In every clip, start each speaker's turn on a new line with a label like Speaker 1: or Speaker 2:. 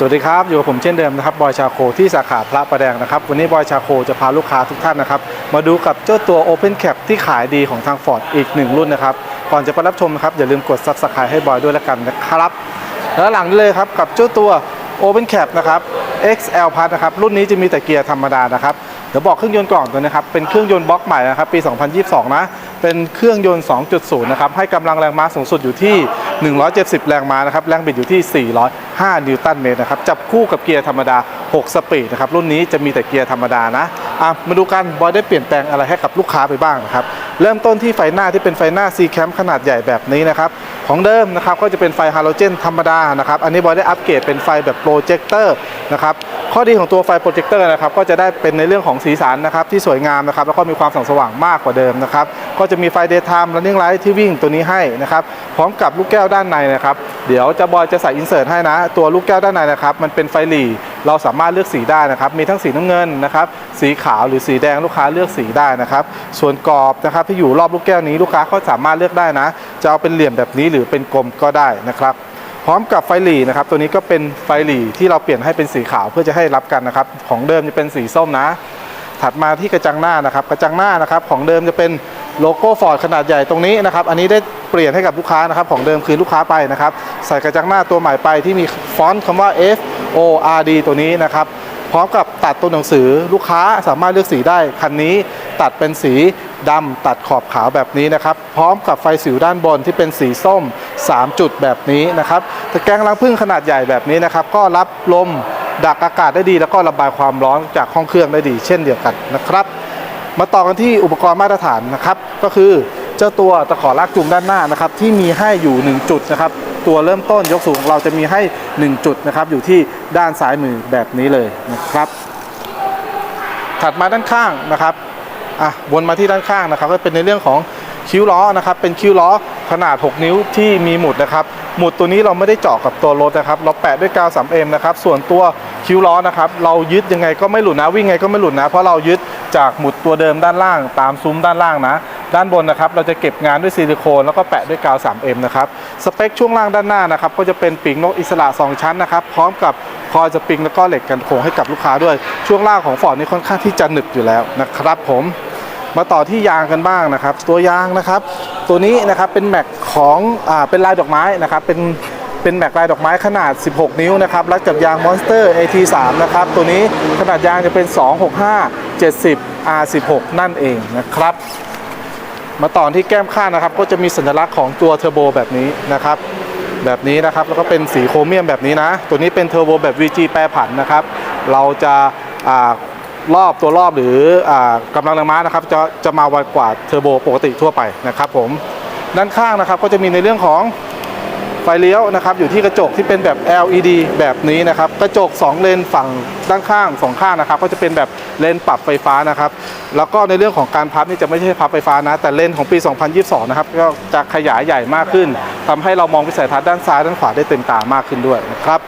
Speaker 1: สวัสดีครับ อยู่กับผมเช่นเดิมนะครับบอยชาโคที่สาขาพระประแดงนะครับ วันนี้บอยชาโคจะพาลูกค้าทุกท่านนะครับ มาดูกับเจ้าตัว Open Cap ที่ขายดีของทาง Ford อีกหนึ่งรุ่นนะครับ ก่อนจะไปรับชมนะครับ อย่าลืมกดซับสไครต์ให้บอยด้วยแล้วกันนะครับ แล้วหลังเลยครับกับเจ้าตัว Open Cap นะครับ XL Plus นะครับ รุ่นนี้จะมีแต่เกียร์ธรรมดานะครับ เดี๋ยวบอกเครื่องยนต์ก่อนตัวนะครับ เป็นเครื่องยนต์บล็อกใหม่นะครับ ปี 2022 นะ เป็นเครื่องยนต์ 2.0 นะครับ ให้กำลังแรงม้าสูงสุดอยู่ที่ 170 แรงม้านะครับ แรงบิดอยู่ที่ 405 นิวตันเมตรนะครับ จับคู่กับเกียร์ธรรมดา 6 สปีดนะครับ รุ่นนี้จะมีแต่เกียร์ธรรมดานะอะมาดูกัน บอยได้เปลี่ยนแปลงอะไรให้กับลูกค้าไปบ้างนะครับ เริ่มต้นที่ไฟหน้าที่เป็นไฟหน้า C Cam ขนาดใหญ่แบบนี้นะครับ ของเดิมนะครับก็จะเป็นไฟฮาโลเจนธรรมดานะครับ อันนี้บอยได้อัปเกรดเป็นไฟแบบโปรเจคเตอร์นะครับ ข้อดีของตัวไฟโปรเจคเตอร์นะครับก็จะได้เป็นในเรื่องของสีสันนะครับที่สวยงามนะครับแล้วก็มีความส่องสว่างมากกว่าเดิมนะครับก็จะมีไฟ daytime running light ที่วิ่งตัวนี้ให้นะครับพร้อมกับลูกแก้วด้านในนะครับเดี๋ยวจะบอยจะใส่อินเสิร์ตให้นะ ตัวลูกแก้วด้านในนะครับมันเป็นไฟหลีเราสามารถเลือกสีได้นะครับ มีทั้งสีน้ำเงินนะครับ สีขาวหรือสีแดงลูกค้าเลือกสีได้นะครับ ส่วนกรอบนะครับที่อยู่รอบลูกแก้วนี้ลูกค้าก็สามารถเลือกได้นะ จะเอาเป็นเหลี่ยมแบบนี้หรือเป็นกลมก็ได้นะครับ พร้อมกับไฟหลีนะครับ ตัวนี้ก็เป็นไฟหลีที่เราเปลี่ยนให้เป็นสีขาวเพื่อจะให้รับกันนะครับ ของเดิมจะเป็นสีส้มนะ ถัดมาที่กระจังหน้านะครับ กระจังหน้านะครับ ของเดิมจะเป็นโลโก้ฟอร์ดขนาดใหญ่ตรงนี้นะครับ อันนี้ได้เปลี่ยนให้กับลูกค้านะครับ ของเดิมคือลูกค้าไปนะครับ ใส่กระจังหน้าตัวใหม่ไปที่มีฟอนต์คำว่า F O R D ตัวนี้นะครับ พร้อมกับตัดตัวหนังสือลูกค้าสามารถเลือกสีได้คันนี้ตัดเป็นสีดำตัดขอบขาวแบบนี้นะครับ พร้อมกับไฟสิวด้านบนที่เป็นสีส้ม 3 จุดแบบนี้นะครับตะแกรงล้างพึ่งขนาดใหญ่แบบนี้นะครับ ก็รับลมดักอากาศได้ดี แล้วก็ระบายความร้อนจากห้องเครื่องได้ดี เช่นเดียวกันนะครับ มาต่อกันที่อุปกรณ์มาตรฐานนะครับ ก็คือเจ้าตัวตะขอลากจูงด้านหน้านะครับที่มีให้อยู่ 1 จุดนะครับ ตัวเริ่มต้นยกสูงของเราจะมีให้ 1 จุดนะครับ อยู่ที่ด้านซ้ายมือแบบนี้เลยนะครับ ถัดมาด้านข้างนะครับอะวนมาที่ด้านข้างนะครับก็เป็นในเรื่องของคิ้วล้อนะครับ เป็นคิ้วล้อขนาด 6 นิ้วที่มีหมุดนะครับ หมุดตัวนี้เราไม่ได้เจาะกับตัวรถนะครับ เราแปะด้วยกาว 3M นะครับ ส่วนตัว คิ้วล้อนะครับ เรายึดยังไงก็ไม่หลุดนะ วิ่งไงก็ไม่หลุดนะ เพราะเรายึดจากหมุดตัวเดิมด้านล่าง ตามซุ้มด้านล่างนะ ด้านบนนะครับ เราจะเก็บงานด้วยซิลิโคนแล้วก็แปะด้วยกาว 3M นะครับ สเปคช่วงล่างด้านหน้านะครับ ก็จะเป็นปีกนกอิสระ 2 ชั้นนะครับ พร้อมกับคอยสปริงแล้วก็เหล็กกันโค้งให้กับลูกค้าด้วย ช่วงล่างของฟอร์ดนี่ค่อนข้างที่จะหนึบอยู่แล้วนะครับผม มาต่อที่ยางกันบ้างนะครับ ตัวยางนะครับ ตัวนี้นะครับเป็นแม็กของอ่าเป็นลายดอกไม้นะครับ เป็น เป็นแม็กลายดอกไม้ขนาด 16 นิ้วนะครับรัดกับยาง Monster AT3 นะครับ ตัวนี้ขนาดยางจะเป็น 265 70 R16 นั่นเองนะครับ มาต่อที่แก้มข้างนะครับ ก็จะมีสัญลักษณ์ของตัวเทอร์โบแบบนี้นะครับ แบบนี้นะครับ แล้วก็เป็นสีโครเมียมแบบนี้นะ ตัวนี้เป็นเทอร์โบแบบ VG แปรผันนะครับ เราจะรอบตัวรอบหรืออกำลังแรงม้านะครับ จะจะมาไวกว่าเทอร์โบปกติทั่วไปนะครับผมด้านข้างนะครับก็จะมีในเรื่องของ ฟเลี้ยวนะครับอยู่ที่กระจกที่เป็นแบบ LED แบบนี้นะครับกระจก 2 เลนฝั่งด้านข้างสองข้างนะครับก็จะเป็นแบบเลนปรับไฟฟ้านะครับแล้วก็ในเรื่องของการพับนี่จะไม่ใช่พับไฟฟ้านะ แต่เลนของปี 2022 นะครับก็จะขยายใหญ่มากขึ้นทำให้เรามองวิสัยทัศน์ด้านซ้ายด้านขวาได้เต็มตามากขึ้นด้วยนะครับ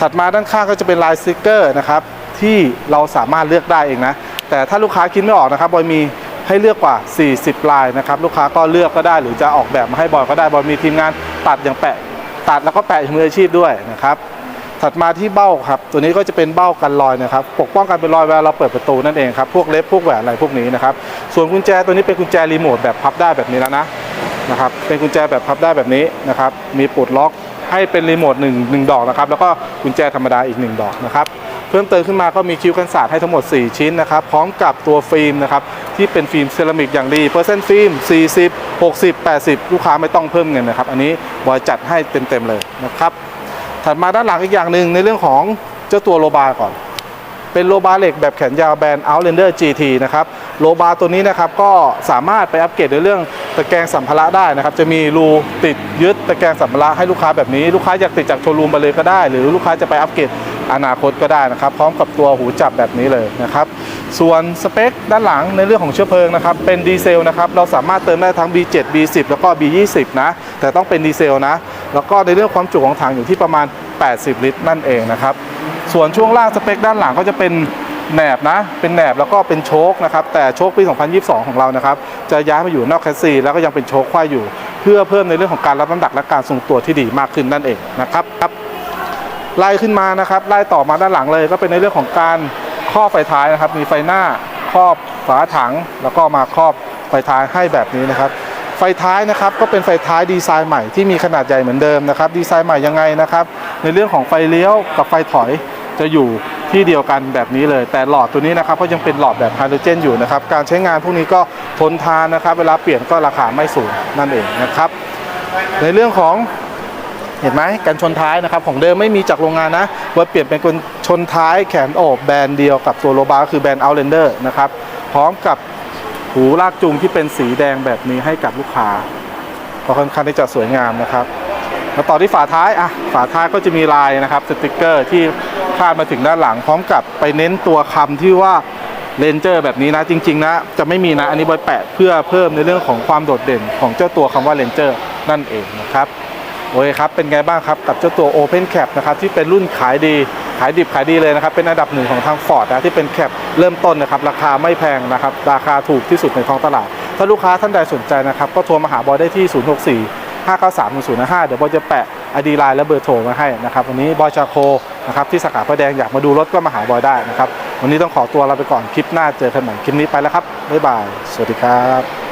Speaker 1: ถัดมาด้านข้างก็จะเป็นลายสติกเกอร์นะครับที่เราสามารถเลือกได้เองนะแต่ถ้าลูกค้าคิดไม่ออกนะครับบอยมี ให้เลือกกว่า 40 ลายนะครับลูกค้าก็เลือกก็ได้หรือจะออกแบบมาให้บอยก็ได้บอยมีทีมงานตัดอย่างแปะ ตัดแล้วก็แปะมืออาชีพด้วยนะครับถัดมาที่เบ้าครับ ตัวนี้ก็จะเป็นเบ้ากันรอยนะครับ ปกป้องการเป็นรอยเวลาเราเปิดประตูนั่นเองครับ พวกเล็บพวกแหวนอะไรพวกนี้นะครับ ส่วนกุญแจตัวนี้เป็นกุญแจรีโมทแบบพับได้แบบนี้แล้วนะนะครับ เป็นกุญแจแบบพับได้แบบนี้นะครับ มีปลดล็อกให้เป็นรีโมท1 1ดอกนะครับ แล้วก็กุญแจธรรมดาอีก1ดอกนะครับ เพิ่มเติมขึ้นมาก็มีคิ้วกันศาสตร์ให้ทั้งหมด 4 ชิ้นนะครับพร้อมกับตัวฟิล์มนะครับที่เป็นฟิล์มเซรามิกอย่างดีเปอร์เซ็นต์ฟิล์ม 40 60 80 ลูกค้าไม่ต้องเพิ่มเงินนะครับ อันนี้บอยจัดให้เต็มๆเลยนะครับถัดมาด้านหลังอีกอย่างหนึ่งในเรื่องของเจ้าตัวโลบาก่อน เป็นโลบาเหล็กแบบแขนยาวแบรนด์ Outlander GT นะครับโลบาตัวนี้นะครับก็สามารถไปอัปเกรดในเรื่องตะแกรงสัมภาระได้นะครับ จะมีรูติดยึดตะแกรงสัมภาระให้ลูกค้าแบบนี้ ลูกค้าอยากติดจากโชว์รูมมาเลยก็ได้ หรือลูกค้าจะไปอัปเกรด อนาคตก็ได้นะครับ พร้อมกับตัวหูจับแบบนี้เลยนะครับ ส่วนสเปคด้านหลังในเรื่องของเชื้อเพลิงนะครับ เป็นดีเซลนะครับ เราสามารถเติมได้ทั้ง B7 B10 แล้วก็ B20 นะ แต่ต้องเป็นดีเซลนะ แล้วก็ในเรื่องความจุของถังอยู่ที่ประมาณ 80 ลิตร นั่นเองนะครับ ส่วนช่วงล่างสเปคด้านหลังก็จะเป็นแหนบนะ เป็นแหนบแล้วก็เป็นโชคนะครับ แต่โชคปี 2022 ของเรานะครับ จะย้ายมาอยู่นอกแคสซีแล้วก็ยังเป็นโชคควายอยู่ เพื่อเพิ่มในเรื่องของการรับน้ำหนักและการทรงตัวที่ดีมากขึ้นนั่นเองนะครับครับ ไล่ขึ้นมานะครับไล่ต่อมาด้านหลังเลย ก็เป็นในเรื่องของการครอบไฟท้ายนะครับ มีไฟหน้าครอบฝาถัง แล้วก็มาครอบไฟท้ายให้แบบนี้นะครับ ไฟท้ายนะครับก็เป็นไฟท้ายดีไซน์ใหม่ที่มีขนาดใหญ่เหมือนเดิมนะครับ ดีไซน์ใหม่ยังไงนะครับ ในเรื่องของไฟเลี้ยวกับไฟถอยจะอยู่ที่เดียวกันแบบนี้เลย แต่หลอดตัวนี้นะครับก็ยังเป็นหลอดแบบไฮโดรเจนอยู่นะครับ การใช้งานพวกนี้ก็ทนทานนะครับ เวลาเปลี่ยนก็ราคาไม่สูงนั่นเองนะครับ ในเรื่องของ เห็นไหมกันชนท้ายนะครับของเดิมไม่มีจากโรงงานนะว่าเปลี่ยนเป็นกันชนท้ายแขนโอบแบรนด์เดียวกับตัวโลบาก็คือแบรนด์ Outlander นะครับพร้อมกับหูลากจูงที่เป็นสีแดงแบบนี้ให้กับลูกค้าก็ค่อนข้างที่จะสวยงามนะครับมาต่อที่ฝาท้ายอะฝาท้ายก็จะมีลายนะครับสติกเกอร์ที่คาดมาถึงด้านหลัง พร้อมกับไปเน้นตัวคำที่ว่าเลนเจอร์แบบนี้นะจริง ๆ นะ จะไม่มีนะ อันนี้บอยแปะเพื่อเพิ่มในเรื่องของความโดดเด่นของเจ้าตัวคำว่าเลนเจอร์นั่นเองนะครับ โอเคครับ เป็นไงบ้างครับ กับเจ้าตัว Open Cap นะครับที่เป็นรุ่นขายดี ขายดิบขายดีเลยนะครับ เป็นอันดับหนึ่งของทาง Ford นะที่เป็นแคปเริ่มต้นนะครับ ราคาไม่แพงนะครับ ราคาถูกที่สุดในท้องตลาด ถ้าลูกค้าท่านใดสนใจนะครับ ก็โทรมาหาบอยได้ที่ 064 593 1055เดี๋ยวบอยจะแปะอดีไลน์และเบอร์โทรมาให้นะครับ วันนี้บอยชาโคนะครับที่สาขาพระแดงอยากมาดูรถก็มาหาบอยได้นะครับ วันนี้ต้องขอตัวลาไปก่อนคลิปหน้าเจอกันใหม่คลิปนี้ไปแล้วครับบ๊ายบาย สวัสดีครับ